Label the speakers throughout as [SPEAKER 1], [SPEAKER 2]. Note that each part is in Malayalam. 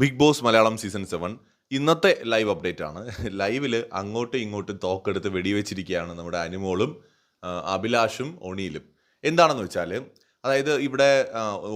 [SPEAKER 1] Bigg Boss Malayalam season seven. ഇന്നത്തെ ലൈവ് അപ്ഡേറ്റ് ആണ് ലൈവിൽ അങ്ങോട്ടും ഇങ്ങോട്ടും തോക്കെടുത്ത് വെടിവെച്ചിരിക്കുകയാണ് നമ്മുടെ അനുമോളും അഭിലാഷും ഒണിയിലും. എന്താണെന്ന് വെച്ചാൽ അതായത് ഇവിടെ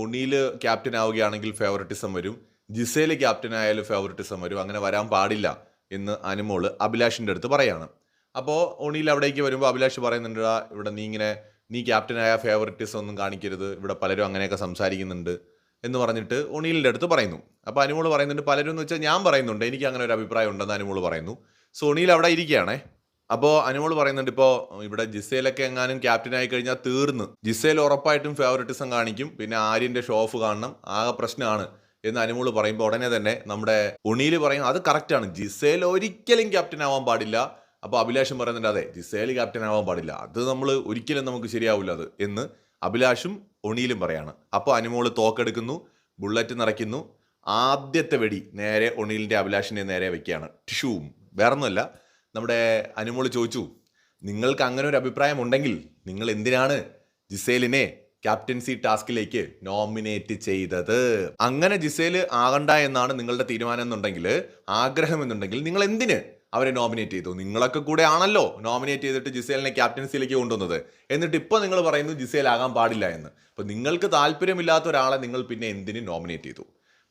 [SPEAKER 1] ഒണിയിൽ ക്യാപ്റ്റൻ ആവുകയാണെങ്കിൽ ഫേവററ്റിസം വരും. ജിസയിൽ ക്യാപ്റ്റൻ ആയാലും ഫേവററ്റിസം വരും. അങ്ങനെ വരാൻ പാടില്ല എന്ന് അനുമോൾ അഭിലാഷിന്റെ അടുത്ത് പറയാണ്. അപ്പോൾ ഒണിയിൽ അവിടേക്ക് വരുമ്പോൾ അഭിലാഷ് പറയുന്നുണ്ട് ഇവിടെ നീ ഇങ്ങനെ നീ ക്യാപ്റ്റനായ ഫേവററ്റിസം ഒന്നും കാണിക്കരുത്. ഇവിടെ പലരും അങ്ങനെയൊക്കെ സംസാരിക്കുന്നുണ്ട്. എന്ന് പറഞ്ഞിട്ട് ഒണീലിന്റെ അടുത്ത് പറയുന്നു. അപ്പോൾ അനുമോൾ പറയുന്നുണ്ട് പലരും എന്ന് വെച്ചാൽ ഞാൻ പറയുന്നുണ്ട് എനിക്ക് അങ്ങനെ ഒരു അഭിപ്രായം ഉണ്ടെന്ന് അനുമോൾ പറയുന്നു. സോ ഒണീൽ അവിടെ ഇരിക്കുകയാണേ. അപ്പോൾ അനുമോൾ പറയുന്നുണ്ട് ഇപ്പോൾ ഇവിടെ ജിസയിലൊക്കെ എങ്ങാനും ക്യാപ്റ്റൻ ആയി കഴിഞ്ഞാൽ തീർന്ന്. ജിസയിൽ ഉറപ്പായിട്ടും ഫേവററ്റിസം കാണിക്കും. പിന്നെ ആര്യന്റെ ഷോ ഓഫ് കാണണം. ആകെ പ്രശ്നമാണ് എന്ന് അനുമോൾ പറയുമ്പോൾ ഉടനെ തന്നെ നമ്മുടെ ഉണിയിൽ പറയും അത് കറക്റ്റാണ് ജിസയിൽ ഒരിക്കലും ക്യാപ്റ്റൻ ആവാൻ പാടില്ല. അപ്പോൾ അഭിലാഷും പറയുന്നുണ്ട് അതെ ജിസയിൽ ക്യാപ്റ്റൻ ആവാൻ പാടില്ല. അത് നമ്മൾ ഒരിക്കലും നമുക്ക് ശരിയാവില്ല അത് എന്ന് അഭിലാഷും ഒണിയിലും പറയാണ്. അപ്പോൾ അനുമോൾ തോക്കെടുക്കുന്നു ബുള്ളറ്റ് നിറയ്ക്കുന്നു. ആദ്യത്തെ വെടി നേരെ ഒണിയിലിന്റെ അഭിലാഷിന്റെ നേരെ വെക്കുകയാണ്. ടിഷുവും വേറൊന്നുമല്ല നമ്മുടെ അനുമോൾ ചോദിച്ചു നിങ്ങൾക്ക് അങ്ങനെ ഒരു അഭിപ്രായം ഉണ്ടെങ്കിൽ നിങ്ങൾ എന്തിനാണ് ജിസേലിനെ ക്യാപ്റ്റൻസി ടാസ്കിലേക്ക് നോമിനേറ്റ് ചെയ്തത്? അങ്ങനെ ജിസേൽ ആകണ്ട എന്നാണ് നിങ്ങളുടെ തീരുമാനം എന്നുണ്ടെങ്കിൽ ആഗ്രഹം എന്നുണ്ടെങ്കിൽ നിങ്ങൾ എന്തിന് അവരെ നോമിനേറ്റ് ചെയ്തു. നിങ്ങളൊക്കെ കൂടെ ആണല്ലോ നോമിനേറ്റ് ചെയ്തിട്ട് ജിസേലിനെ ക്യാപ്റ്റൻസിയിലേക്ക് കൊണ്ടുവന്നത്. എന്നിട്ട് ഇപ്പോൾ നിങ്ങൾ പറയുന്നു ജിസേൽ ആകാൻ പാടില്ല എന്ന്. അപ്പോൾ നിങ്ങൾക്ക് താല്പര്യമില്ലാത്ത ഒരാളെ നിങ്ങൾ പിന്നെ എന്തിന് നോമിനേറ്റ് ചെയ്തു?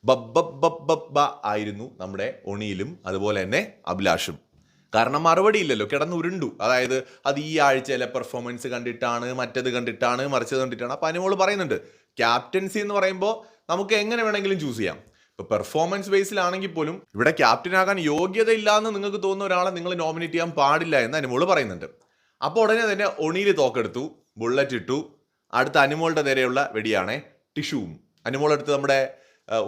[SPEAKER 1] ബബ്ബബ്ബബ്ബ ആയിരുന്നു നമ്മുടെ ഒണിയിലും അതുപോലെ തന്നെ അഭിലാഷും. കാരണം മറുപടി ഇല്ലല്ലോ കിടന്ന് ഉരുണ്ടു അതായത് അത് ഈ ആഴ്ചയിലെ പെർഫോമൻസ് കണ്ടിട്ടാണ് മറ്റത് കണ്ടിട്ടാണ് മറിച്ചത് കണ്ടിട്ടാണ്. അപ്പം അനുമോൾ പറയുന്നുണ്ട് ക്യാപ്റ്റൻസി എന്ന് പറയുമ്പോൾ നമുക്ക് എങ്ങനെ വേണമെങ്കിലും ചൂസ് ചെയ്യാം. ഇപ്പോൾ പെർഫോമൻസ് ബേസിലാണെങ്കിൽ പോലും ഇവിടെ ക്യാപ്റ്റൻ ആകാൻ യോഗ്യതയില്ല എന്ന് നിങ്ങൾക്ക് തോന്നുന്ന ഒരാളെ നിങ്ങൾ നോമിനേറ്റ് ചെയ്യാൻ പാടില്ല എന്ന് അനുമോൾ പറയുന്നുണ്ട്. അപ്പോൾ ഉടനെ തന്നെ ഒണിയിൽ തോക്കെടുത്തു ബുള്ളറ്റ് ഇട്ടു. അടുത്ത അനുമോളുടെ നേരെയുള്ള വെടിയാണേ ടിഷ്യൂവും അനുമോളെടുത്ത് നമ്മുടെ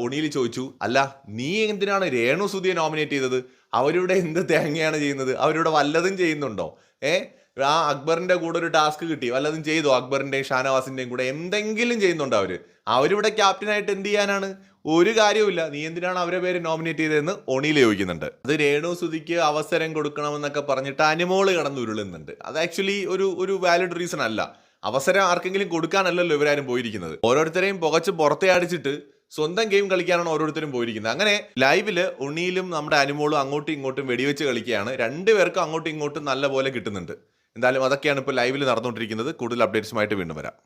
[SPEAKER 1] ഒണിയിൽ ചോദിച്ചു അല്ല നീ എന്തിനാണ് രേണു സുധിയെ നോമിനേറ്റ് ചെയ്തത്? അവരുടെ എന്ത് തേങ്ങയാണ് ചെയ്യുന്നത്? അവരുടെ വല്ലതും ചെയ്യുന്നുണ്ടോ? ഏ? ആ അക്ബറിന്റെ കൂടെ ഒരു ടാസ്ക് കിട്ടി വല്ലതും ചെയ്തോ? അക്ബറിന്റെയും ഷാനവാസിന്റെയും കൂടെ എന്തെങ്കിലും ചെയ്യുന്നുണ്ടോ അവർ? അവരിവിടെ ക്യാപ്റ്റനായിട്ട് എന്ത് ചെയ്യാനാണ്? ഒരു കാര്യവുമില്ല. നീ എന്തിനാണ് അവരെ പേര് നോമിനേറ്റ് ചെയ്തതെന്ന് ഒണിയിൽ ചോദിക്കുന്നുണ്ട്. അത് രേണു സുതിക്ക് അവസരം കൊടുക്കണമെന്നൊക്കെ പറഞ്ഞിട്ട് അനുമോൾ കടന്ന് ഉരുളുന്നുണ്ട് അത് ആക്ച്വലി ഒരു ഒരു വാലിഡ് റീസൺ അല്ല. അവസരം ആർക്കെങ്കിലും കൊടുക്കാനല്ലല്ലോ ഇവരാരും പോയിരിക്കുന്നത്. ഓരോരുത്തരെയും പുകച്ച് പുറത്തെ സ്വന്തം ഗെയിം കളിക്കാനാണ് ഓരോരുത്തരും പോയിരിക്കുന്നത്. അങ്ങനെ ലൈവിൽ ഉണ്ണിയിലും നമ്മുടെ അനുമോളും അങ്ങോട്ടും ഇങ്ങോട്ടും വെടിവെച്ച് കളിക്കുകയാണ്. രണ്ടുപേർക്കും അങ്ങോട്ടും ഇങ്ങോട്ടും നല്ല പോലെ കിട്ടുന്നുണ്ട്. എന്തായാലും അതൊക്കെയാണ് ഇപ്പോൾ ലൈവിൽ നടന്നുകൊണ്ടിരിക്കുന്നത്. കൂടുതൽ അപ്ഡേറ്റ്സുമായിട്ട് വീണ്ടും വരാം.